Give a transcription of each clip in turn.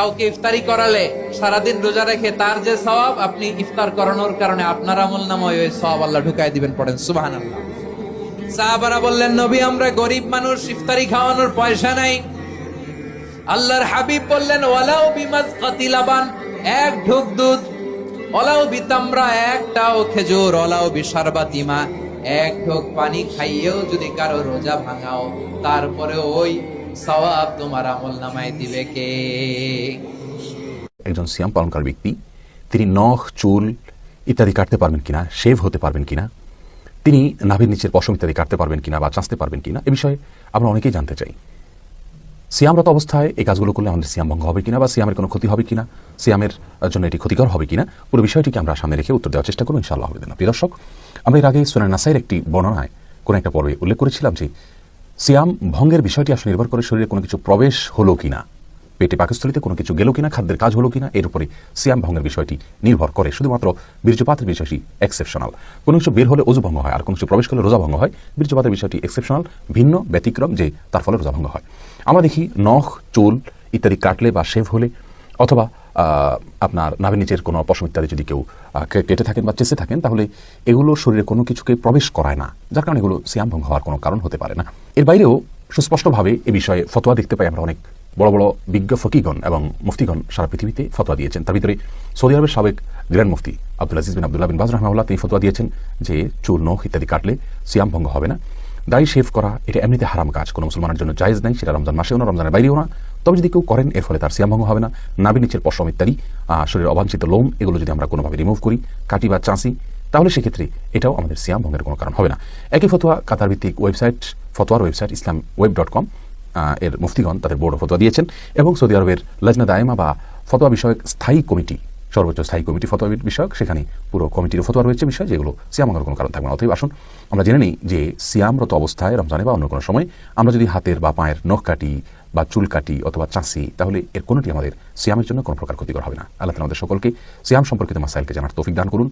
কাউকে ইফতারি করালে সারাদিন রোজা রেখে তার যে সওয়াব, আপনি ইফতার করানোর কারণে আপনার আমল নামায় ওই সওয়াব আল্লাহ ঢুকাই দিবেন পড়েন, সুবহানাল্লাহ। সাহাবারা বললেন, নবী, আমরা গরিব মানুষ, ইফতারি খাওয়ানোর পয়সা নাই। আল্লাহর হাবিব বললেন, ওয়ালাউ বিমাজ কাতিলাবান, এক ঢুক দুধ ওলাও বিতামরা, একটাও খেজুর ওলাও বিশারবাতিমা, এক ঢোক পানি খাইয়েও যদি কারও রোজা ভাঙাও তারপরে ওই সওয়াব তোমার আমল নামায় দিবে কে? একজন সিয়াম পালনকারী ব্যক্তি, তিনি নখ, চুল ইত্যাদি কাটতে পারবেন কিনা, শেভ হতে পারবেন কিনা, তিনি নাভির নিচের পশম ইত্যাদি কাটতে পারবেন কিনা বা চাঁচতে পারবেন কিনা, এ বিষয়ে আমরা অনেকেই জানতে চাই। সিয়ামরত অবস্থায় এই কাজগুলো করলে আমাদের সিয়াম ভঙ্গ হবে কিনা বা সিয়ামের কোনো ক্ষতি হবে কিনা, সিয়ামের জন্য এটি ক্ষতিকর হবে কিনা, পুরো বিষয়টিকে আমরা সামনে রেখে উত্তর দেওয়ার চেষ্টা করব, ইনশাআল্লাহ হবে না। প্রিয় দর্শক, আমরা এর আগে সোনার নাসাইয়ের একটি বর্ণনায় কোনো একটা পর্বে উল্লেখ করেছিলাম যে সিয়াম, ভঙ্গের বিষয়টি আসলে নির্ভর করে শরীরে কোনো কিছু প্রবেশ হলো কিনা, পেটে পাকস্থলিতে কোনো কিছু গেল কিনা, খাদ্যের কাজ হলো কিনা, এর উপরে সিয়াম, ভঙ্গের বিষয়টি নির্ভর করে। শুধুমাত্র বীর্যপাতের বিষয়টি এক্সেপশনাল কোনো কিছু বের হলে ওজু ভঙ্গ হয়, আর কোনো কিছু প্রবেশ করলে রোজা ভঙ্গ হয়, বীর্যপাতের বিষয়টি এক্সেপশনাল ভিন্ন, ব্যতিক্রম, যে তার ফলে রোজা ভঙ্গ হয়। আমরা দেখি নখ, চুল ইত্যাদি কাটলে বা শেভ হলে, অথবা আপনার নাভের নিচের কোনো পশম ইত্যাদি যদি কেউ কেটে থাকেন বা চেষে থাকেন, তাহলে এগুলো শরীরে কোনো কিছুকে প্রবেশ করায় না, যার কারণে এগুলো সিয়াম ভঙ্গ হওয়ার কোনো কারণ হতে পারে না। এর বাইরেও সুস্পষ্টভাবে এ বিষয়ে ফতোয়া দেখতে পাই আমরা অনেক বড় বড় বিজ্ঞ ফকিগণ এবং মুফতিগণ সারা পৃথিবীতে ফতোয়া দিয়েছেন। তার ভিতরে সৌদি আরবের সাবেক গ্র্যান্ড মুফতি Abdul Aziz bin Abdullah bin Baz রহমাউল্লাহ তিনি ফতোয়া দিয়েছেন যে চুল নখ ইত্যাদি কাটলে সিয়াম ভঙ্গ হবে না। দাড়ি শেভ করা, এটা এমনিতে হারাম কাজ, কোনো মুসলমানের জন্য জায়েজ নাই, সেটা রমজান মাসেও না, রমজানের বাইরেও না। তবে যদি কেউ করেন, এর ফলে তার সিয়াম ভঙ্গ হবে না। নাভি নিচের পশম ইত্যাদি শরীরের অবাঞ্ছিত লোম, এগুলো যদি আমরা কোনোভাবে রিমুভ করি, কাটি বা চাঁচি, তাহলে সেক্ষেত্রে এটাও আমাদের সিয়াম ভঙ্গের কোনো কারণ হবে না। একই ফতোয়া কাতার ভিত্তিক website, ফতোয়ার website Islam web dot com এর মুফতিগণ তাদের বোর্ড ফতোয়া দিয়েছেন এবং সৌদি আরবের লজনা দায়মা বা ফতোয়া বিষয়ক স্থায়ী কমিটি, সর্বোচ্চ স্থায়ী কমিটি ফতোয়া বিষয়ক, সেখানে পুরো কমিটির ফতোয়া রয়েছে বিষয়, যেগুলো সিয়াম ভাঙার কোনো কারণ থাকবে না। অথবা আসুন, আমরা জেনে নিই যে সিয়ামরত অবস্থায় রমজানে বা অন্য কোনো সময় আমরা যদি হাতের বা পায়ের নখ কাটি বা চুল কাটি অথবা চাষি তাহলে এর কোনোটি আমাদের সিয়ামের জন্য কোনো প্রকার ক্ষতিকর হবে না। আল্লাহ তালা আমাদের সকলকে সিয়াম সম্পর্কিত মাসাইলকে জানার তৌফিক দান করুন।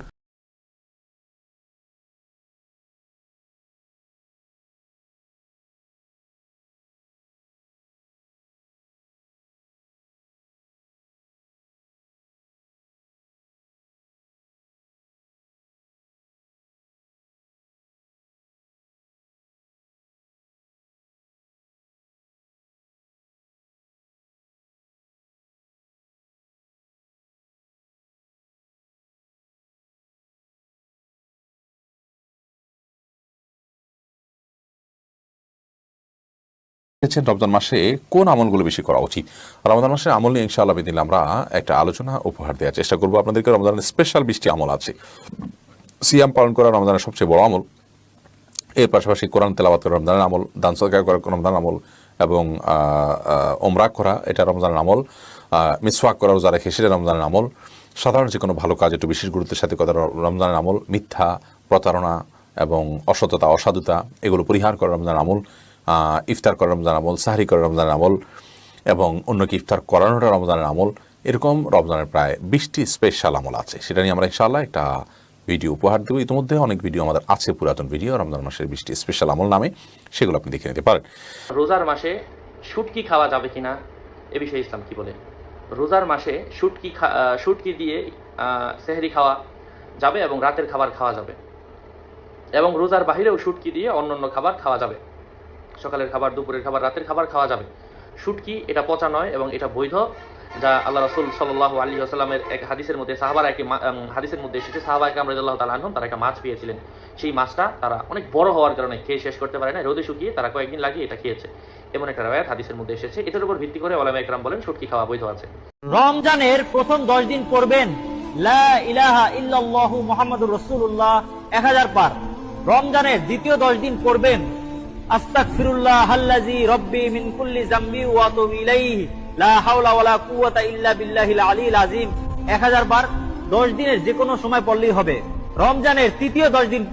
দেখছেন রমজান মাসে কোন আমলগুলো বেশি করা উচিত? রমজান মাসে আমল নিয়ে ইনশাআল্লাহ বিদিন আমরা একটা আলোচনা, উপহার দেওয়ার চেষ্টা করব। আপনাদেরকে রমজানের স্পেশাল বৃষ্টি আমল আছে। সিয়াম পালন করা রমজানের সবচেয়ে বড় আমল। এর পাশাপাশি কোরআন তেলাবাত করা রমজানের আমল, দান সদকা করা রমজান আমল এবং ওমরা করা, এটা রমজানের আমল। মিসওয়াক করা, রোজা রেখে সেটা রমজানের আমল। সাধারণ যে কোনো ভালো কাজ, একটু বিশেষ গুরুত্বের সাথে করা রমজানের আমল। মিথ্যা, প্রতারণা এবং অসততা, অসাধুতা, এগুলো পরিহার করা রমজানের আমল। ইফতার করা রমজান আমল, সাহারি করা রমজানের আমল এবং অন্যকে ইফতার করানোটা রমজানের আমল, এরকম রমজানের প্রায় বিশটি স্পেশাল আমল আছে। সেটা নিয়ে আমরা ইনশাআল্লাহ একটা ভিডিও উপহার দেবো। ইতিমধ্যে অনেক ভিডিও আমাদের আছে, পুরাতন ভিডিও রমজান মাসের বৃষ্টি স্পেশাল আমল নামে। সেগুলো আপনি দেখে নিতে পারেন। রোজার মাসে শুটকি খাওয়া যাবে কিনা, এ বিষয়ে ইসলাম কি বলে? রোজার মাসে শুটকি শুটকি দিয়ে সেহরি খাওয়া যাবে এবং রাতের খাবার খাওয়া যাবে। এবং রোজার বাহিরেও শুটকি দিয়ে অন্য অন্য খাবার খাওয়া যাবে। সকালের খাবার, দুপুরের খাবার, রাতের খাবার খাওয়া যাবে। শুটকি এটা পচা নয় এবং এটা বৈধ, যা আল্লাহ রসুল সাল্লাহ আলী আসাল্লামের এক হাদিসের মধ্যে, সাহাবার একটি হাদিসের মধ্যে এসেছে সাহাবা একরাম রাদিয়াল্লাহু তাআলা আনহুম, তারা একটা মাছ পেয়েছিলেন। সেই মাছটা তারা অনেক বড় হওয়ার কারণে খেয়ে শেষ করতে পারে না রোদে শুকিয়ে তারা কয়েকদিন লাগিয়ে এটা খেয়েছে। এমন একটা রায়াত হাদিসের মধ্যে এসেছে, এটার উপর ভিত্তি করে ওলামা একরাম বলেন শুটকি খাওয়া বৈধ আছে। রমজানের প্রথম দশ দিন পড়বেন, লা ইলাহা ইল্লাল্লাহু মুহাম্মাদুর রাসূলুল্লাহ পার রমজানের দ্বিতীয় দশ দিন পড়বেন রমজানের তৃতীয় দশ দিন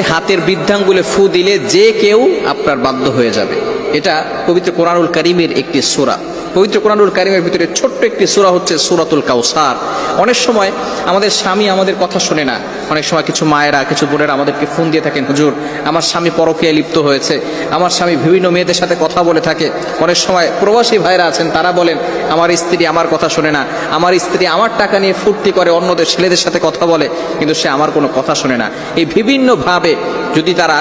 হাতের বৃদ্ধাঙ্গুলে ফু দিলে যে কেউ আপনার বাধ্য হয়ে যাবে। এটা পবিত্র কোরআনুল করিমের একটি সুরা। পবিত্র কোরআনুল কারিমের ভিতরে ছোট্ট একটি সূরা হচ্ছে সূরাতুল কাউসার। অনেক সময় আমাদের স্বামী আমাদের কথা শোনে না। অনেক সময় কিছু মায়েরা, কিছু বোনেরা আমাদেরকে ফোন দিয়ে থাকেন, হুজুর, আমার স্বামী পরকীয়ায় লিপ্ত হয়েছে। আমার স্বামী বিভিন্ন মেয়েদের সাথে কথা বলে থাকে। অনেক সময় প্রবাসী ভাইরা আছেন, তারা বলেন, আমার স্ত্রী আমার কথা শোনে না। আমার স্ত্রী আমার টাকা নিয়ে ফুর্তি করে, অন্যদের ছেলেদের সাথে কথা বলে, কিন্তু সে আমার কোনো কথা শোনে না। এই বিভিন্নভাবে যদি তারা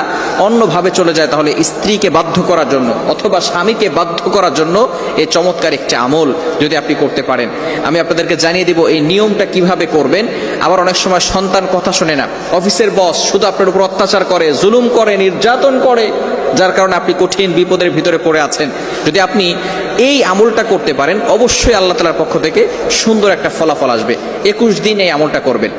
অন্যভাবে চলে যায় তাহলে স্ত্রীকে বাধ্য করার জন্য অথবা স্বামীকে বাধ্য করার জন্য এই চমৎকার একটি আমল যদি আপনি করতে পারেন। আমি আপনাদেরকে জানিয়ে দিব এই নিয়মটা কীভাবে করবেন। আবার অনেক সময় সন্তান কথা শোনে না। অফিসের বস শুধু আপনার উপর অত্যাচার করে, জুলুম করে, নির্যাতন করে, যার কারণে আপনি কঠিন বিপদের ভিতরে পড়ে আছেন। যদি আপনি এই আমলটা করতে পারেন, অবশ্যই আল্লাহ তালার পক্ষ থেকে সুন্দর একটা ফলাফল আসবে। একুশ দিন এই আমলটা করবেন।